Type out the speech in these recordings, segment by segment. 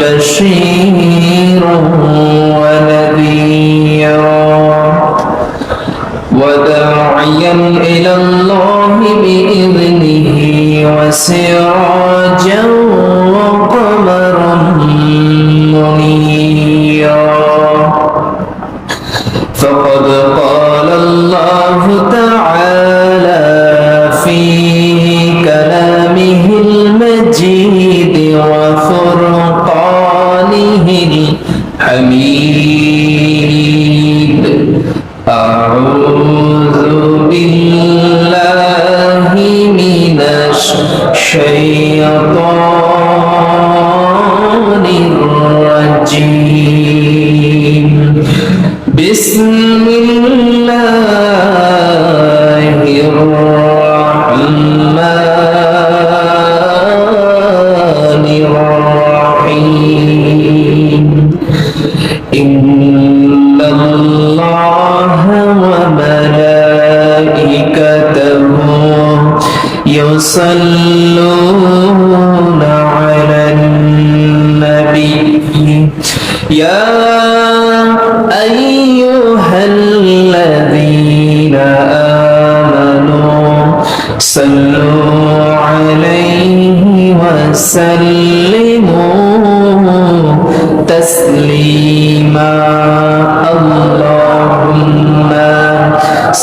بشيرا ونذيرا وداعيا إلى الله بإذنه وسراجا وقمرا منيرا. فقد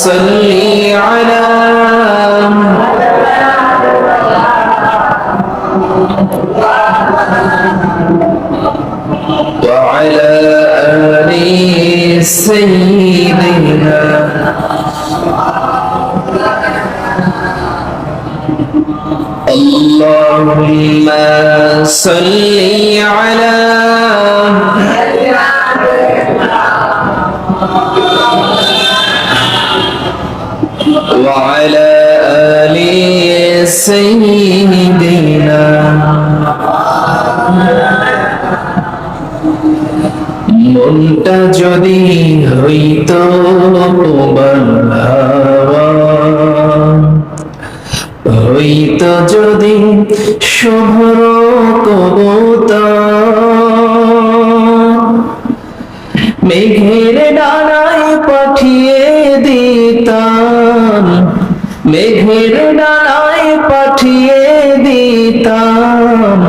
صل على وعلى آل سيدنا اللهم صل على سيدنا মনটা যদি হইত তোমার হাওয়া হইত যদি শুভ্র কবুতর মেঘের ডানায় পাঠিয়ে দিতাম মেঘের ডানায় পাঠিয়ে দিতাম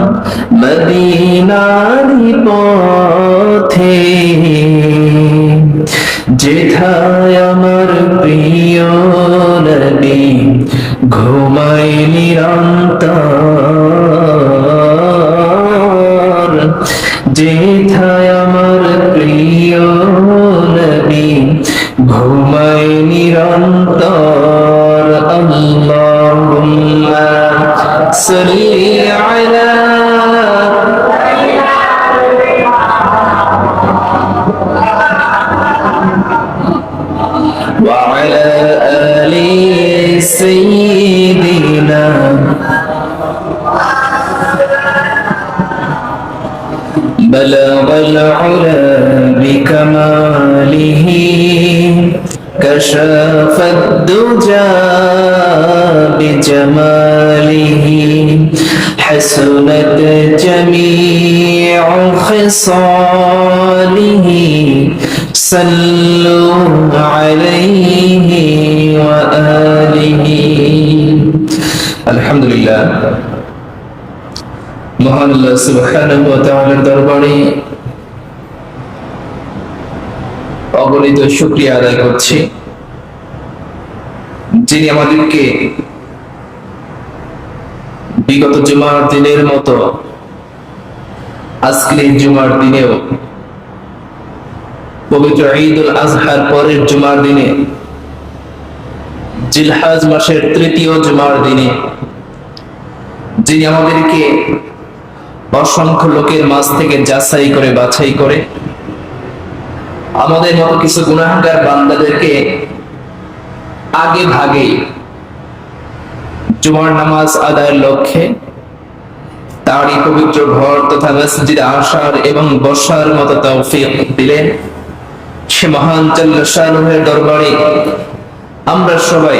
মদিনারি পথে। যেথায় আমার প্রিয় নবী ঘুমায় নিরন্তর। যেথায় صلي على وعلى آل سيدنا بلغ العلا بكماله كشف الدجى بجماله حسنت جميع خصاله صلوا عليه وآله الحمد لله মহান আল্লাহ সুবহানাহু ওয়া তাআলার দরবারে অগণিত শুক্রিয়া আদায় করছি যিনি আমাদেরকে বিগত জুমার দিনের মতো, আজকের এই জুমার দিনেও, পবিত্র ঈদুল আজহার পরের জুমার দিনে, জিলহাজ মাসের তৃতীয় জুমার দিনে, যিনি আমাদেরকে অসংখ্য লোকের মাঝ থেকে যাচাই করে, বাছাই করে, আমাদের মতো কিছু গুণাহার বান্দাদেরকে আগে ভাগে জুমার নামাজ আদায়ের লক্ষ্যে তারই পবিত্র ঘর তথা মসজিদে আসার এবং বসার মতো তৌফিক দিলেন। সে মহান চাল্লাহের দরবারে আমরা সবাই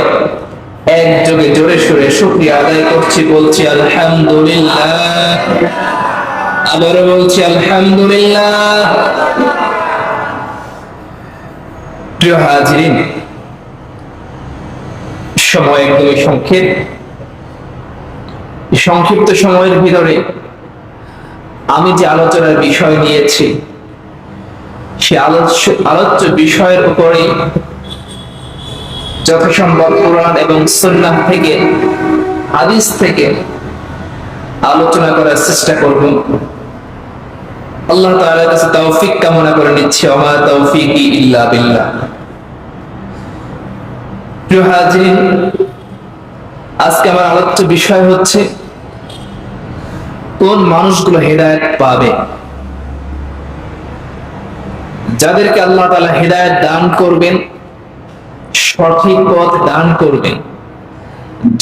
একযোগে জোরে সোরে শুক্রিয়া আদায় করছি, বলছি আলহামদুলিল্লাহ। আবারও বলছি আলহামদুলিল্লাহ। প্রিয় হাজিরিন, সময় একদমই সংক্ষেপ। সংক্ষিপ্ত সময়ের ভিতরে আমি যে আলোচনার বিষয় নিয়েছি, সে আলোচ্য আলোচ্য বিষয়ের উপরে যথাসম্ভব কোরআন এবং সুন্নাহ থেকে, হাদিস থেকে আলোচনা করার চেষ্টা করব। আল্লাহ তাআলার কাছে তৌফিক কামনা করে নিচ্ছি। আমা তৌফিকি ইল্লা হাজিরিন আজকে আমার আলোচ্য বিষয় হচ্ছে, কোন মানুষগুলো হেদায়েত পাবে? যাদেরকে আল্লাহ তাআলা হেদায়েত দান করবেন, সঠিক পথ দান করবেন।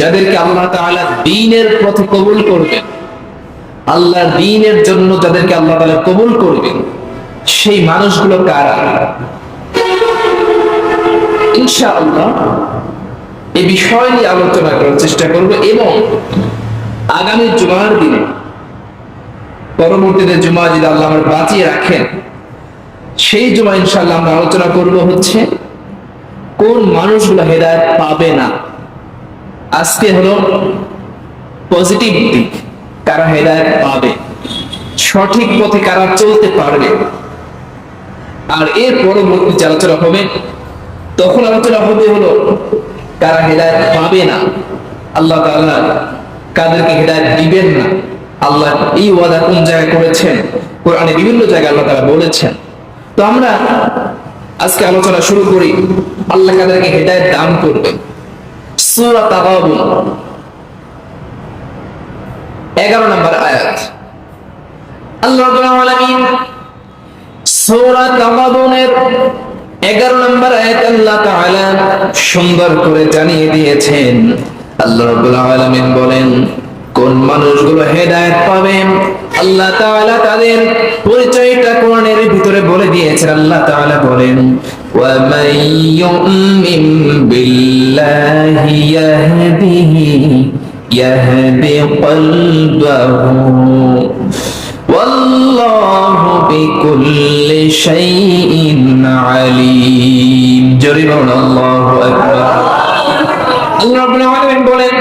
যাদেরকে আল্লাহ তাআলা দ্বীনের পথে কবুল করবেন, আল্লাহ দিনের জন্য যাদেরকে আল্লাহ তাআলা কবুল করবেন, সেই মানুষগুলো কারা? ইনশাআল্লাহ এই বিষয় নিয়ে আলোচনা করার চেষ্টা করব এবং আগামী জুমার দিনে পরবর্তীতে জুমা যদি আল্লাহ আমার বাঁচিয়ে রাখেন, সেই জুমা ইনশাআল্লাহ আমরা আলোচনা করব হচ্ছে, কোন মানুষগুলো হেদায়ত পাবে না? আজকে হলো পজিটিভ দিক, কারা হেদায়ত পাবে? সঠিক পথে কারা চলতে পারবে? আর এর পরবর্তী আলোচনা হবে, তখন আলোচনা হবে হলো কারা হেদায়ত পাবে না। আল্লাহ তাআলা কাদেরকে হেদায়ত দিবেন না। আল্লাহ এই ওয়াদা কোন জায়গায় করেছেন? কোরআনে বিভিন্ন জায়গায় আল্লাহ তাআলা বলেছেন। তো আমরা আজকে আলোচনা শুরু করি, আল্লাহ কাদেরকে হেদায়ত দান করবে। সূরা তাগাবুন 11 নম্বর আয়াত। আল্লাহ রাব্বুল আলামিন সূরা তাগাবুনের এগারো নম্বর আয়াত আল্লাহ তাআলা সুন্দর করে জানিয়ে দিয়েছেন আল্লাহ রাব্বুল আলামিন বলেন কোন মানুষগুলো হেদায়েত পাবে আল্লাহ তাআলা তাদের পরিচয়টা কোরআনের ভিতরে বলে দিয়েছেন আল্লাহ তাআলা বলেন ওয়া মান ইউমিন বিল্লাহি ইয়াহদিহি ইয়াহদি কলবাহু والله بكل شيء عليم জোরে বলুন আল্লাহু আকবার আল্লাহ রাব্বুল আলামিন বলেন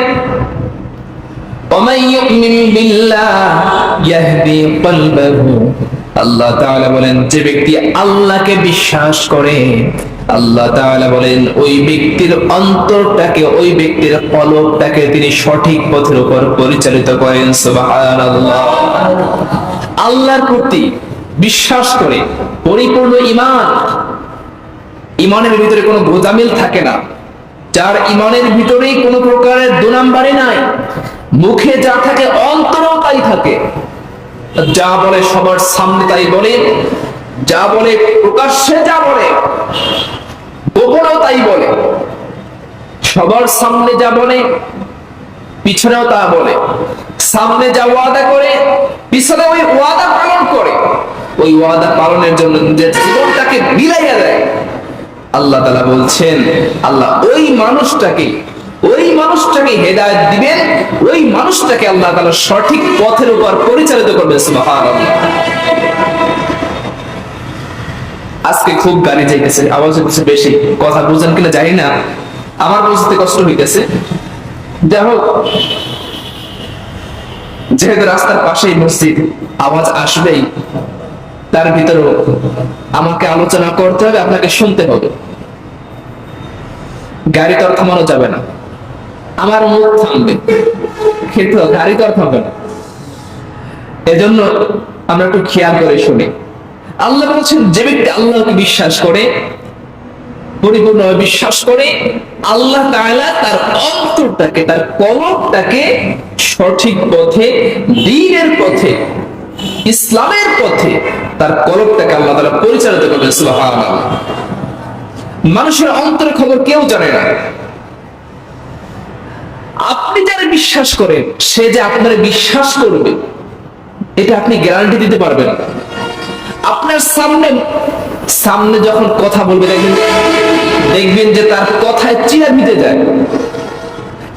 ومن يؤمن بالله يهدي قلبه আল্লাহ তাআলা বলেন যে ব্যক্তি আল্লাহকে বিশ্বাস করে আল্লাহ তাআলা বলেন, ওই ব্যক্তির অন্তরটাকে, ওই ব্যক্তির কলবটাকে তিনি সঠিক পথের উপর পরিচালিত করেন, সুবহানাল্লাহ। আল্লাহর প্রতি বিশ্বাস করে, পরিপূর্ণ ইমান ইমানের ভিতরে কোনো গোজামিল থাকে না। যার ইমানের ভিতরেই কোনো প্রকারের দু নাম্বারে নাই। মুখে যা থাকে, অন্তরেও তাই থাকে। যা বলে সবার সামনে তাই বলে যা বলে, প্রকাশ্যে যা বলে, গোপনেও তাই বলে। সবার সামনে যা বলে, পিছনেও তা বলে। সামনে যা ওয়াদা করে, পিছনে ওই ওয়াদা পালন করে। ওই ওয়াদা পালনের জন্য নিজের জীবনটাকে বিলাইয়া দেয়। আল্লাহ তালা বলছেন, আল্লাহ ওই মানুষটাকে ওই মানুষটাকে হেদায়ত দিবেন, ওই মানুষটাকে আল্লাহ তালা সঠিক পথের উপর পরিচালিত করবে সুবহানাল্লাহ। আজকে খুব গাড়ি যাইতেছে আওয়াজ হচ্ছে বেশি, কথা বুঝেন কিনা জানি না, আমার বুঝতে কষ্ট হইতেছে। যাই হোক, যেহেতু রাস্তার পাশেই মসজিদ, আওয়াজ আসবেই, তার ভিতরেও আমাকে আলোচনা করতে হবে, আপনাকে শুনতে হবে। গাড়ি তো থামানো যাবে না। আমার মুখ থামবে, কিন্তু গাড়ি তো থামবে না। এজন্য আমরা একটু খেয়াল করে শুনি। আল্লাহ বলছেন, যে ব্যক্তি আল্লাহকে বিশ্বাস করে, পরিপূর্ণভাবে বিশ্বাস করে, আল্লাহ তাআলা তার অন্তরটাকে, তার কলবটাকে সঠিক পথে, দ্বীনের পথে, ইসলামের পথে, তার কলবটাকে আল্লাহ তাআলা পরিচালিত সুবহানাল্লাহ। মানুষের অন্তরের খবর কেউ জানে না। আপনি যারা বিশ্বাস করেন, সে যে আপনার বিশ্বাস করবে, এটা আপনি গ্যারান্টি দিতে পারবেন না। আপনার সামনে সামনে যখন কথা বলবে, দেখবেন দেখবেন যে তার কথায় চিরা ভিজে যায়।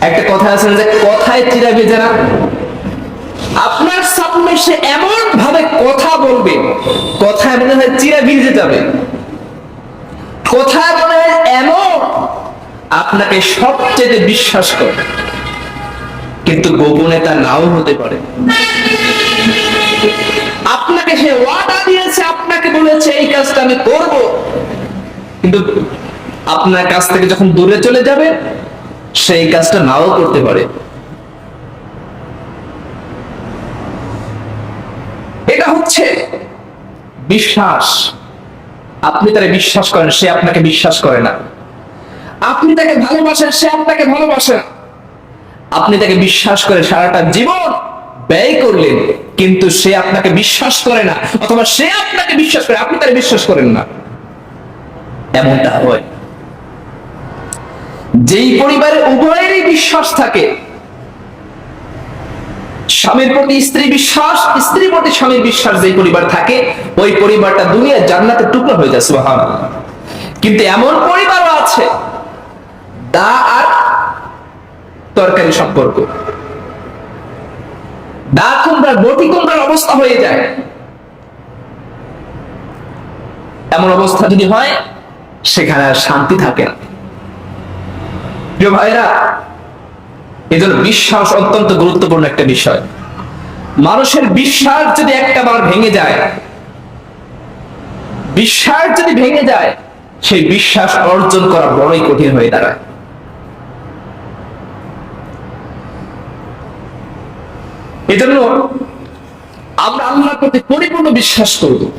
একটা কথা আছে যে, কথায় চিরা ভিজে না? আপনার সামনে সে এমন ভাবে কথা বলবে, কথায় মনে হয় চিরা ভিজে যাবে। কথায় মনে হয় এমন আপনাকে সবচেয়ে বিশ্বাস করে। কিন্তু গোপনে তা নাও হতে পারে। আপনাকে সে ওয়াদা দিয়েছে, আপনাকে বলেছে, এই কাজটা আমি করব। কিন্তু আপনার কাছ থেকে যখন দূরে চলে যাবে, সেই কাজটা নাও করতে পারে। এটা হচ্ছে বিশ্বাস। আপনি তারে বিশ্বাস করেন, সে আপনাকে বিশ্বাস করে না। আপনি তাকে ভালোবাসেন, সে আপনাকে ভালোবাসেন আপনি তাকে বিশ্বাস করে সারাটা জীবন ব্যয় করলেন। কিন্তু সে আপনাকে বিশ্বাস করে না, অথবা সে আপনাকে বিশ্বাস করে, আপনি তাকে বিশ্বাস করেন না। এমনটা হয়। যেই পরিবারে উভয়েরই বিশ্বাস থাকে, স্বামীর প্রতি স্ত্রী বিশ্বাস, স্ত্রীর প্রতি স্বামীর বিশ্বাস যেই পরিবার থাকে, ওই পরিবারটা দুনিয়ার জান্নাতের টুকরো হয়ে যায় সুবহানাল্লাহ কিন্তু এমন পরিবারও আছে, দা আর তরকারি সম্পর্ক। দা কুমড়ার, বটি কুমড়ার অবস্থা হয়ে যায়। এমন অবস্থা যদি হয়, সেখানে আর শান্তি থাকে না। প্রিয় ভাইরা এই জন্য বিশ্বাস অত্যন্ত গুরুত্বপূর্ণ একটা বিষয়। মানুষের বিশ্বাস যদি একটা বার ভেঙে যায়, বিশ্বাস যদি ভেঙে যায়, সেই বিশ্বাস অর্জন করা বড়ই কঠিন হয়ে দাঁড়ায়। এজন্য আমরা আল্লাহর প্রতি পরিপূর্ণ বিশ্বাস করব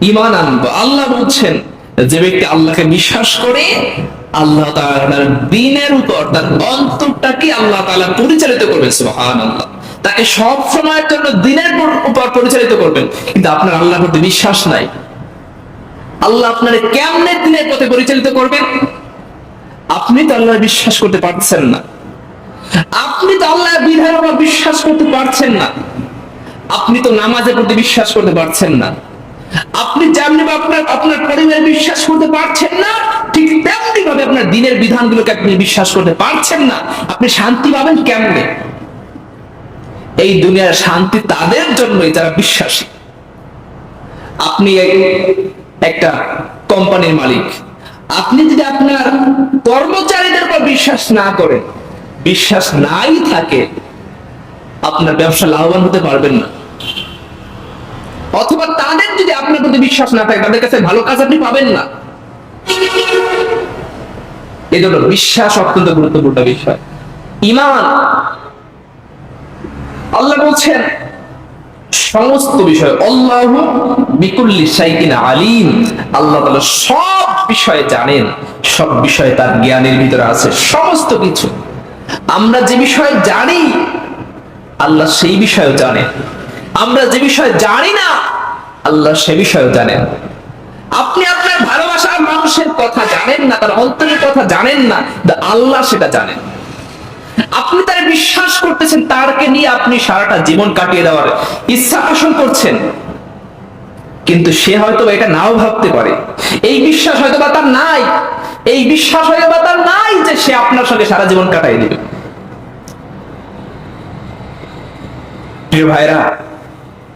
ইমান আনব। আল্লাহ বলছেন, যে ব্যক্তি আল্লাহকে বিশ্বাস করে, আল্লাহ তাআলার দিনের উপর, তার অন্তরটাকে আল্লাহ তাআলা পরিচালিত করবেন, সুবহানাল্লাহ। তাকে সব সময়ের জন্য দিনের উপর পরিচালিত করবেন। কিন্তু আপনার আল্লাহর প্রতি বিশ্বাস নাই। আল্লাহ আপনার কেমনে দিনের পথে পরিচালিত করবেন? আপনি তো আল্লাহ বিশ্বাস করতে পারছেন না। আপনি তো আল্লাহর বিধান উপর বিশ্বাস করতে পারছেন না। আপনি তো নামাজের প্রতি বিশ্বাস করতে পারছেন না। আপনি যেমনি আপনার আপনার পরিবারে বিশ্বাস করতে পারছেন না, ঠিক তেমনি ভাবে আপনার দিনের বিধানগুলোকে আপনি বিশ্বাস করতে পারছেন না। আপনি শান্তি পাবেন কেমনে? এই দুনিয়ার শান্তি তাদের জন্যই যারা বিশ্বাসী। আপনি একটা কোম্পানির মালিক। আপনি যদি আপনার কর্মচারীদের উপর বিশ্বাস না করেন বিশ্বাস নাই থাকে, আপনার ব্যবসা লাভবান হতে পারবেন না। অথবা তাদের যদি আপনার প্রতি বিশ্বাস না থাকে, তাদের কাছে ভালো কাজ আপনি পাবেন না। এই জন্য বিশ্বাস অত্যন্ত গুরুত্বপূর্ণ বিষয়। ইমান। আল্লাহ বলছেন, সমস্ত বিষয়, আল্লাহ বিকুল্লি শাইকিন আলিম। আল্লাহ তাআলা সব বিষয়ে জানেন, সব বিষয়ে তার জ্ঞানের ভিতরে আছে, সমস্ত কিছু। আমরা যে বিষয়ে জানি, আল্লাহ সেই বিষয়েও জানেন আমরা যে বিষয়ে জানি না, আল্লাহ সে বিষয়েও জানেন আপনি আপনার ভালোবাসার মানুষের কথা জানেন না, তার অন্তরের কথা জানেন না আল্লাহ সেটা জানেন আপনি তার বিশ্বাস করতেছেন, তারকে নিয়ে আপনি সারাটা জীবন কাটিয়ে দেওয়ার ইচ্ছা পোষণ করছেন। কিন্তু সে হয়তো এটা নাও ভাবতে পারে। এই বিশ্বাস হয়তো বা তার নাই। এই বিশ্বাস হয়তো বা তার নাই যে সে আপনার সঙ্গে সারা জীবন কাটাই দিবে। প্রিয় ভাইরা,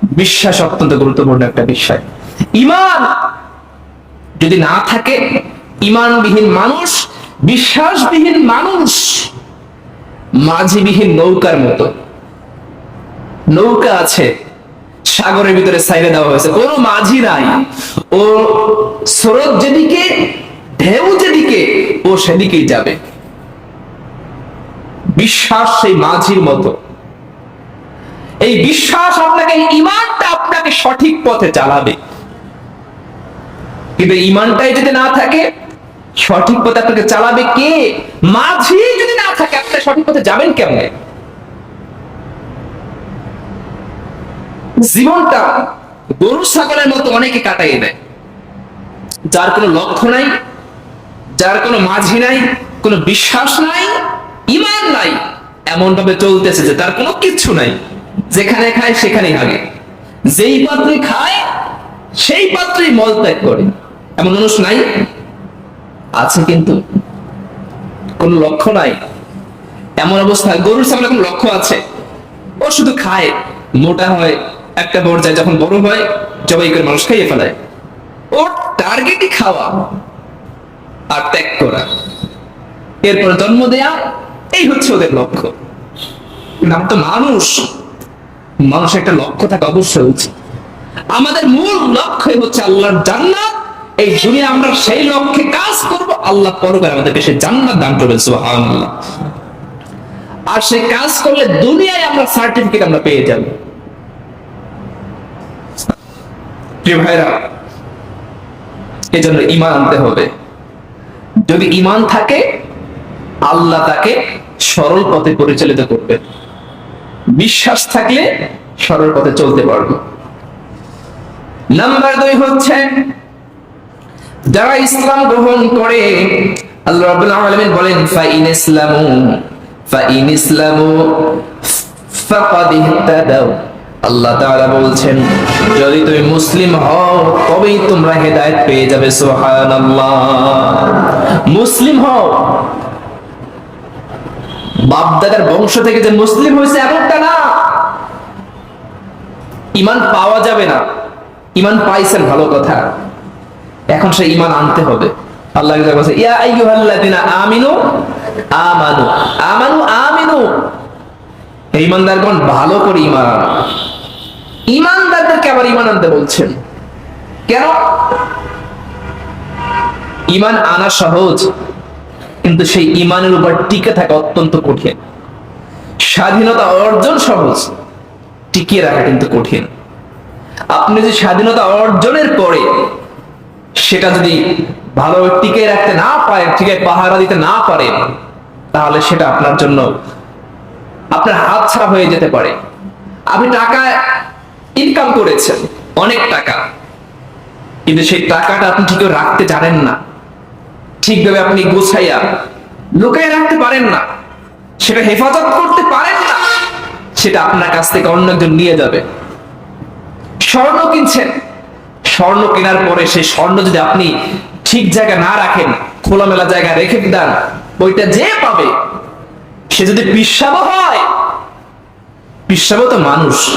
বিশ্বাস অত্যন্ত গুরুত্বপূর্ণ একটা বিষয়। ইমান যদি না থাকে, ইমানবিহীন মানুষ, বিশ্বাসবিহীন মানুষ, মাঝিবিহীন নৌকার মতো। নৌকা আছে, সাগরের ভিতরে সাইরে দেওয়া হয়েছে। কোনো মাঝি নাই। ও স্রোত যেদিকে ঢেউ যেদিকে, ও সেদিকেই যাবে। বিশ্বাস সেই মাঝির মতো। এই বিশ্বাস আপনাকে, ইমানটা আপনাকে সঠিক পথে চালাবে। কিন্তু ইমানটাই যদি না থাকে, সঠিক পথে আপনাকে চালাবে কে? মাঝি যদি না থাকে, আপনি সঠিক পথে যাবেন কেমনে? জীবনটা গরু ছাগলের মতো অনেকে কাটাইয়ে দেয়। যার কোনো লক্ষ্য নাই যার কোনো মাঝি নাই, কোনো বিশ্বাস নাই ইমান নাই এমন ভাবে চলতেছে যে তার কোনো কিচ্ছু নাই। যেখানে খায় সেখানেই হাগে। যেই পাত্রে খায়, সেই পাত্রেই মল ত্যাগ করে। এমন মানুষ নাই? আছে কিন্তু। কোনো লক্ষ্য নাই। এমন অবস্থা, গরুর সামনে কোনো লক্ষ্য আছে? ও শুধু খায়, মোটা হয়, একটা পর্যায়ে যখন বড় হয়, জবাই করে মানুষ খাইয়ে ফেলায়। ওর টার্গেটই খাওয়া। আর ত্যাগ করা। এরপর জন্ম দেয়া, এই হচ্ছে ওদের লক্ষ্য। আমরা তো মানুষ। মানুষের একটা লক্ষ্য থাকা অবশ্যই উচিত। আমাদের মূল লক্ষ্য হচ্ছে আল্লাহর জান্নাত। এই দুনিয়া আমরা সেই লক্ষ্যে কাজ করব, আল্লাহ আমাদেরকে সেই জান্নাত দান করবেন আর সেই কাজ করলে দুনিয়ায় আমরা সার্টিফিকেট আমরা পেয়ে যাব। প্রিয় ভাইরা, এজন্য ইমান আনতে হবে। যদি ইমান থাকে, আল্লাহ তাকে সরল পথে পরিচালিত করবে। বিশ্বাস থাকলে সরল পথে চলতে পারবে। নাম্বার দুই হচ্ছে, যারা ইসলাম গ্রহণ করে, আল্লাহ বলেন আল্লাহ তাআলা বলছেন, যদি তুমি মুসলিম হও, তবেই তোমরা হেদায়েত পেয়ে যাবে, সুবহানাল্লাহ। মুসলিম হও। বাপদাদার বংশ থেকে যে মুসলিম হয়েছে এমনটা না। ইমান পাওয়া যাবে না। ইমান পাইছেন ভালো কথা। এখন সে ইমান আনতে হবে। আল্লাহ বলছে, ইয়া আইয়ুহাল্লাযিনা আমিনু, আমানু আমানু, আমিনু। হে ইমানদারগণ, ভালো করে ইমান আনো। ইমানদারদেরকে আবার ইমান আনতে বলছেন। কেন? ইমান আনা সহজ, কিন্তু সেই ইমানের উপর টিকে থাকা অত্যন্ত কঠিন। স্বাধীনতা অর্জন সহজ, টিকিয়ে রাখা কিন্তু কঠিন। আপনি যে স্বাধীনতা অর্জনের পরে সেটা যদি ভালোভাবে টিকে রাখতে না পারেন টিকে পাহারা দিতে না পারেন, তাহলে সেটা আপনার জন্য আপনার হাত ছাড়া হয়ে যেতে পারে। আপনি টাকা ইনকাম করেছেন, অনেক টাকা। কিন্তু সেই টাকাটা আপনি ঠিক রাখতে জানেন না। ঠিকভাবে আপনি গোছাইয়া লুকায় রাখতে পারেন না। সেটা হেফাজত করতে পারেন না। সেটা আপনার কাছ থেকে অন্য একজন নিয়ে যাবে। স্বর্ণ কিনছেন। স্বর্ণ কেনার পরে সেই স্বর্ণ যদি আপনি ঠিক জায়গা না রাখেন, খোলামেলা জায়গায় রেখে দেন, ওইটা যে পাবে, সে যদি পিসাব হয় পিসাব তো মানুষ।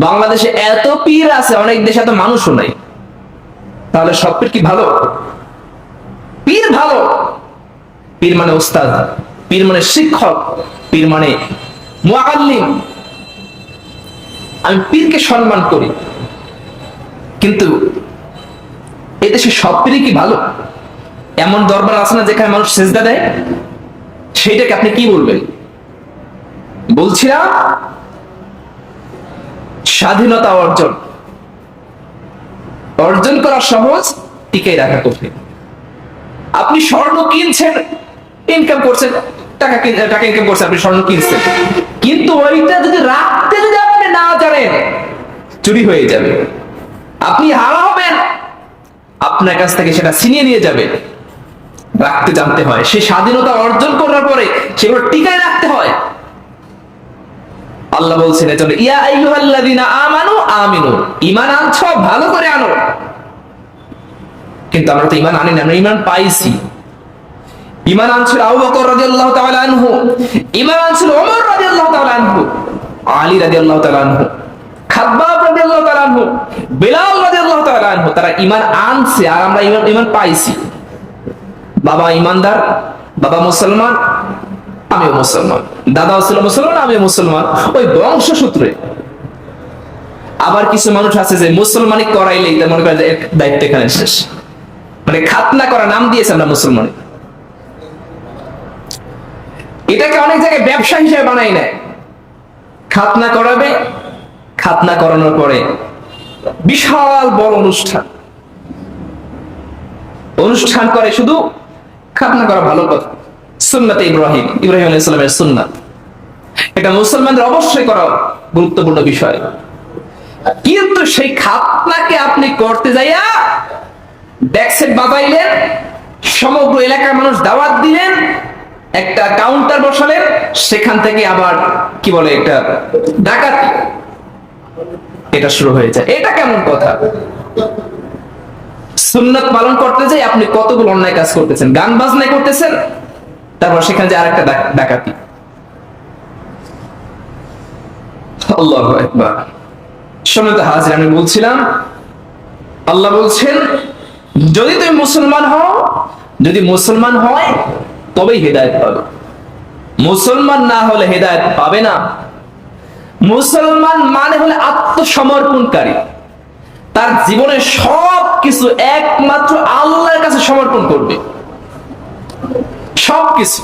বাংলাদেশে এত পীর আছে, অনেক দেশে এত মানুষও নাই। তাহলে সব পীর কি ভালো? পীর ভালো। পীর মানে ওস্তাদ পীর মানে শিক্ষক, পীর মানে মুআল্লিম। আমি পীরকে সম্মান করি। কিন্তু এদেশে সব পীরই কি ভালো? এমন দরবার আছে না যেখানে মানুষ সেজদা দেয়? সেইটাকে আপনি কি বলবেন? বলছিলাম স্বাধীনতা অর্জন। অর্জন করা সহজ টিকে রাখা কঠিন। আপনি স্বর্ণ কিনছেন ইনকাম করছেন, টাকা টাকা ইনকাম করছেন, আপনি স্বর্ণ কিনছেন। কিন্তু ওইটা যদি রাখতে যদি আপনি না জানেন, চুরি হয়ে যাবে। আপনি হারা হবেন, আপনার কাছ থেকে সেটা ছিনিয়ে নিয়ে যাবে। রাখতে জানতে হয়। সে স্বাধীনতা অর্জন করার পরে সেগুলো টিকায় রাখতে হয়। আল্লাহ বলছেন এজন্য ইয়া আইয়ুহাল্লাযিনা আমানু আমিনু, ঈমান আনছো, ভালো করে আনো। কিন্তু আমরা তো ঈমান আনি না ঈমান পাইছি। ঈমান আনছিল আবু বকর রাদিয়াল্লাহু তাআলা আনহু, ঈমান আনছিল ওমর রাদিয়াল্লাহু তাআলা আনহু, আলী রাদিয়াল্লাহু তাআলা আনহু খাব্বাব রাদিয়াল্লাহু তাআলা আনহু, বিলাল রাদিয়াল্লাহু তাআলা আনহু, তারা ঈমান আনছে আর আমরা ঈমান পাইছি। বাবা ঈমানদার, বাবা মুসলমান আমিও মুসলমান। দাদাও ছিল মুসলমান, আমিও মুসলমান। ওই বংশসূত্রে আবার কিছু মানুষ আছে যে মুসলমানি করাইলেই মনে করে যে দায়িত্ব এখানে শেষ। মানে খাতনা করা নাম দিয়েছে আমরা মুসলমান। এটাকে অনেক জায়গায় ব্যবসা হিসেবে বানাই নেয়। খাতনা করাবে, খাতনা করানোর পরে বিশাল বড় অনুষ্ঠান। অনুষ্ঠান করে শুধু খাতনা করা ভালো কথা। সুন্নাতে ইব্রাহিম ইব্রাহিম আলাইহিস সালামের সুন্নাত। এটা মুসলমানদের অবশ্যই করা গুরুত্বপূর্ণ বিষয়। কিন্তু সেই খাতনাকে আপনি করতে যাইয়া ডেক্সেট বাজাইলেন সমগ্র এলাকার মানুষ দাওয়াত দিলেন, একটা কাউন্টার বসালেন, সেখান থেকে আবার কি বলে একটা ডাকাতি। এটা শুরু হয়ে যায়। এটা কেমন কথা? সুন্নত পালন করতে যাই, আপনি কতগুলো অন্যায় কাজ করতেছেন? গান বাজনায় করতেছেন? তারপর সেখানে যে আরেকটা ডাক- ডাকাতি। আল্লাহ সময় হাজির, আমি বলছিলাম, আল্লাহ বলছেন, যদি তুমি মুসলমান হও, যদি মুসলমান হয়, তবেই হেদায়ত পাবে। মুসলমান না হলে হেদায়ত পাবে না। মুসলমান মানে হলে আত্মসমর্পণকারী। তার জীবনের সব কিছু একমাত্র আল্লাহর কাছে সমর্পণ করবে। সব কিছু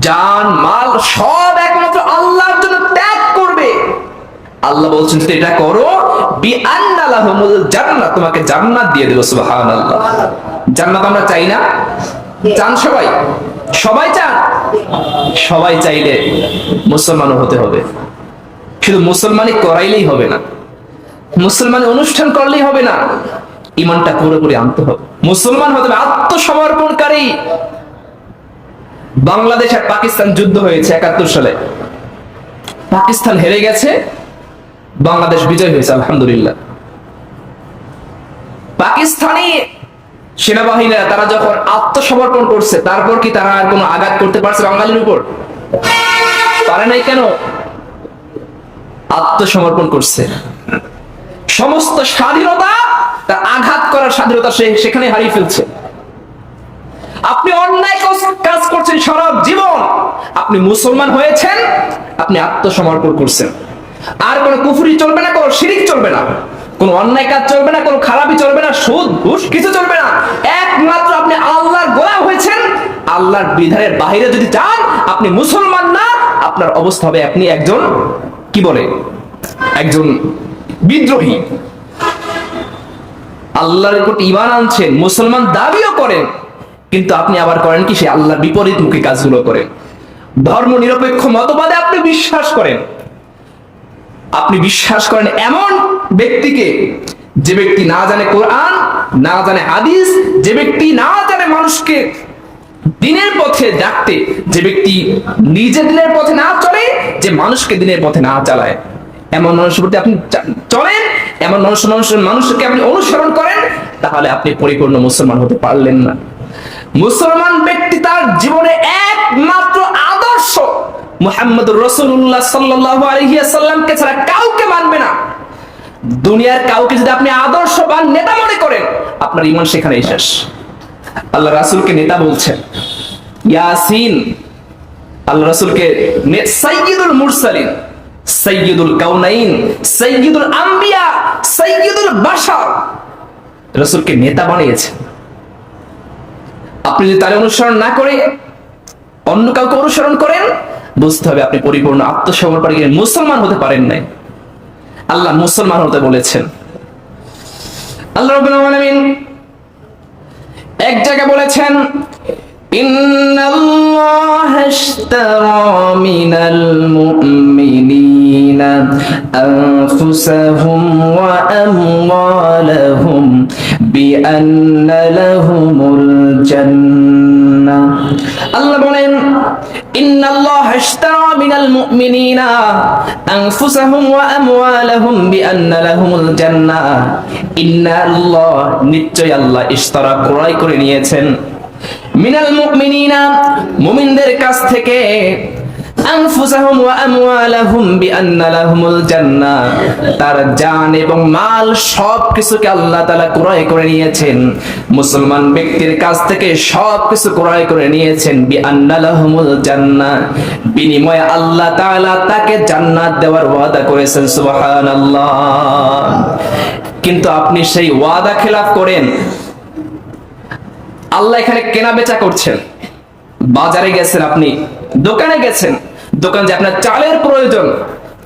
জান, মাল সব একমাত্র আল্লাহর জন্য ত্যাগ করবে। আল্লাহ বলছেন এটা করো। বি আন্নালাহুমুল জান্নাত। তোমাকে জান্নাত দিয়ে দেব, সুবহানাল্লাহ। জান্নাত আমরা চাই না। চান সবাই? সবাই চান? সবাই চাইলে মুসলমানও হতে হবে। শুধু মুসলমানই করাইলেই হবে না। মুসলমান অনুষ্ঠান করলেই হবে না। ইমানটা পুরোপুরি আনতে হবে। মুসলমান হতে হবে আত্মসমর্পণকারী। বাংলাদেশ আর পাকিস্তান যুদ্ধ হয়েছে একাত্তর সালে। পাকিস্তান হেরে গেছে, বাংলাদেশ বিজয় হয়েছে, আলহামদুলিল্লাহ। পাকিস্তানি সেনাবাহিনীরা, তারা যখন আত্মসমর্পণ করছে, তারপর কি তারা আর কোনো আঘাত করতে পারছে বাঙালির উপর? পারে নাই কেন? আত্মসমর্পণ করছে। সমস্ত স্বাধীনতা তার আঘাত করার স্বাধীনতা সে সেখানে হারিয়ে ফেলছে। আপনি অন্যায় কাজ- করছেন সারা জীবন। আপনি মুসলমান হয়েছেন, আপনি আত্মসমর্পণ করছেন। আর কোনো কুফুরি চলবে না, কোনো শিরিক চলবে না। কোনো অন্যায় কাজ চলবে না, কোনো খারাপই চলবে না, সুদ, ঘুষ কিছু চলবে না। একমাত্র আপনি আল্লাহর গোলাম হয়েছেন। আল্লাহর বিধানের বাইরে যদি চান আপনি মুসলমান না, আপনার অবস্থা হবে আপনি একজন, কি বলে? একজন বিদ্রোহী। আল্লাহর উপর ইমান আনছেন, মুসলমান দাবিও করেন, কিন্তু আপনি আবার করেন কি? সে আল্লাহর বিপরীত মুখী কাজগুলো করেন। ধর্ম নিরপেক্ষ মতবাদে আপনি বিশ্বাস করেন। আপনি বিশ্বাস করেন এমন ব্যক্তিকে, যে ব্যক্তি না জানে কোরআন, না জানে হাদিস, যে ব্যক্তি না জানে মানুষকে দিনের পথে ডাকতে, যে ব্যক্তি নিজে দিনের পথে না চলে, যে মানুষকে দিনের পথে না চালায়। এমন মানুষের প্রতি আপনি চলেন এমন মানুষ মানুষের মানুষকে আপনি অনুসরণ করেন, তাহলে আপনি পরিপূর্ণ মুসলমান হতে পারলেন না। মুসলমান ব্যক্তি তার জীবনে একমাত্র আদর্শ মুহাম্মদ রসুল্লাহ সাল্লাহ আলহিয়াসাল্লামকে ছাড়া কাউকে মানবে না। দুনিয়ার কাউকে যদি আপনি আদর্শ বা নেতা মনে করেন, আপনার ইমান সেখানেই শেষ। আল্লাহ রাসূলকে নেতা বলছেন, ইয়াসিন, আল্লাহ রাসূলকে সাইয়্যিদুল মুরসালিন, সাইয়্যিদুল কাউনাইন সাইয়্যিদুল আম্বিয়া সৈয়দুল বাসার রসুলকে নেতা বানিয়েছেন আপনি যদি তার অনুসরণ না করে, অন্য কাউকে অনুসরণ করেন, বুঝতে হবে আপনি পরিপূর্ণ আত্মসমর্পণ মুসলমান হতে পারেন নাই। আল্লাহ মুসলমান হতে বলেছেন। আল্লাহ রাব্বুল আলামিন এক জায়গায় বলেছেন, ইন্নাল্লাহ اشترى من المؤمنين أنفسهم وأموالهم بأن لهم الجنة আল্লাহ বলেন إن الله اشترى من المؤمنين أنفسهم وأموالهم بأن لهم الجنة إن الله নিশ্চয় আল্লাহ ইশতারা ক্রয় করে নিয়েছেন মিনাল মুমিনিনা, মুমিনদের কাছ থেকে আনফুসাহুম ওয়া আমওয়ালাহুম বিআন্না লাহুমুল জান্নাহ তার জান এবং মাল সব কিছুকে আল্লাহ তাআলা ক্রয় করে নিয়েছেন। মুসলমান ব্যক্তির কাছ থেকে সব কিছু ক্রয় করে নিয়েছেন বিআন্না লাহুমুল জান্নাহ বিনিময়ে আল্লাহ তাআলা তাকে জান্নাত দেওয়ার ওয়াদা করেছেন, সুবহানাল্লাহ। কিন্তু আপনি সেই ওয়াদা খেলাফ করেন আল্লাহ এখানে কেনা বেচা করছেন। বাজারে গেছেন আপনি, দোকানে গেছেন। দোকান যে আপনার চালের প্রয়োজন,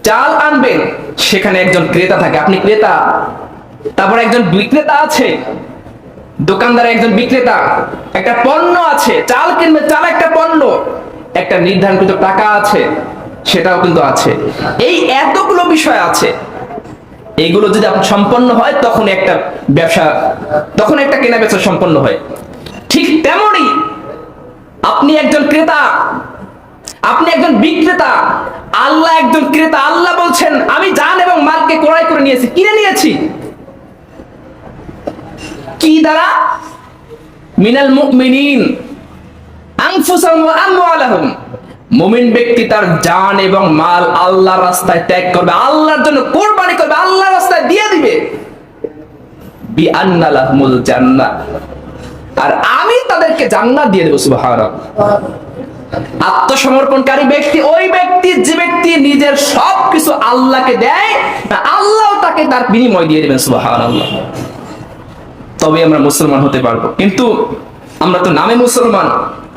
চাল আনবেন, সেখানে একজন ক্রেতা থাকে। আপনি ক্রেতা, তারপর একজন বিক্রেতা আছে, দোকানদার একজন বিক্রেতা, একটা পণ্য আছে, চাল কিনবে, চাল একটা পণ্য, একটা নির্ধারিত টাকা আছে, সেটাও কিন্তু আছে। এই এতগুলো বিষয় আছে। এইগুলো যদি সম্পন্ন হয়, তখন একটা ব্যবসা, তখন একটা কেনা বেচা সম্পন্ন হয়। ঠিক তেমনই আপনি একজন ক্রেতা, আপনি একজন বিক্রেতা, আল্লাহ একজন ক্রেতা, আল্লাহ বলছেন, আমি জান এবং মালকে ক্রয় করে নিয়েছি। কিনে নিয়েছি। কি দ্বারা? মিনাল মুমিনিন আনফুসাহুম ওয়া আমওয়ালাহুম। মুমিন ব্যক্তি তার জান এবং মাল আল্লাহর রাস্তায় ত্যাগ করবে, আল্লাহর জন্য কোরবানি করবে, আল্লাহর রাস্তায় দিয়ে দিবে। লাহুমুল জান্নাহ। আর আমি তাদেরকে জান্নাত দিয়ে দেবো, সুবহানাল্লাহ। আত্মসমর্পণকারী ব্যক্তি, ওই ব্যক্তি, যে ব্যক্তি নিজের সব কিছু আল্লাহকে দেয় আল্লাহ তাকে তার বিনিময় দিয়ে দেবেন, সুবহানাল্লাহ। তবে আমরা মুসলমান হতে পারব। কিন্তু আমরা তো নামে মুসলমান,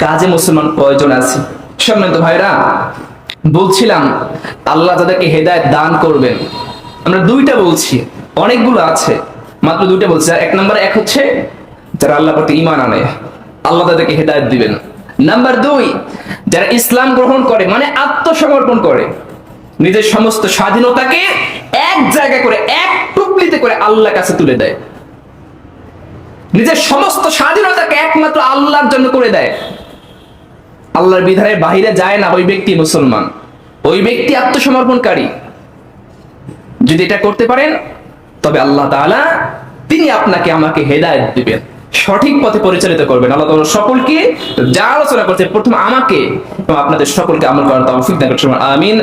কাজে মুসলমান কয়জন আছি? সম্মানিত ভাইরা, বলছিলাম, আল্লাহ তাদেরকে হেদায়েত দান করবেন, আমরা দুইটা বলছি, অনেকগুলো আছে, মাত্র দুইটা বলছি এক নম্বর এক হচ্ছে যারা আল্লাহ প্রতি ইমান আনে, আল্লাহ তাদেরকে হেদায়েত দিবেন। নাম্বার দুই, যারা ইসলাম গ্রহণ করে মানে আত্মসমর্পণ করে, নিজের সমস্ত স্বাধীনতাকে এক জায়গা করে, এক টুকলিতে করে আল্লাহর কাছে তুলে দেয়। নিজের সমস্ত স্বাধীনতাকে একমাত্র আল্লাহর জন্য করে দেয়। আল্লাহর বিধানের বাহিরে যায় না ওই ব্যক্তি মুসলমান। ওই ব্যক্তি আত্মসমর্পণকারী। যদি এটা করতে পারেন, তবে আল্লাহ তিনি আপনাকে আমাকে হেদায়েত দিবেন। সঠিক পথে পরিচালিত করবেন। আল্লাহ তাআলা সকলকে যা আলোচনা করছে প্রথম আমাকে আপনাদের সকলকে আমল করার তৌফিক দান করুন। আমিন।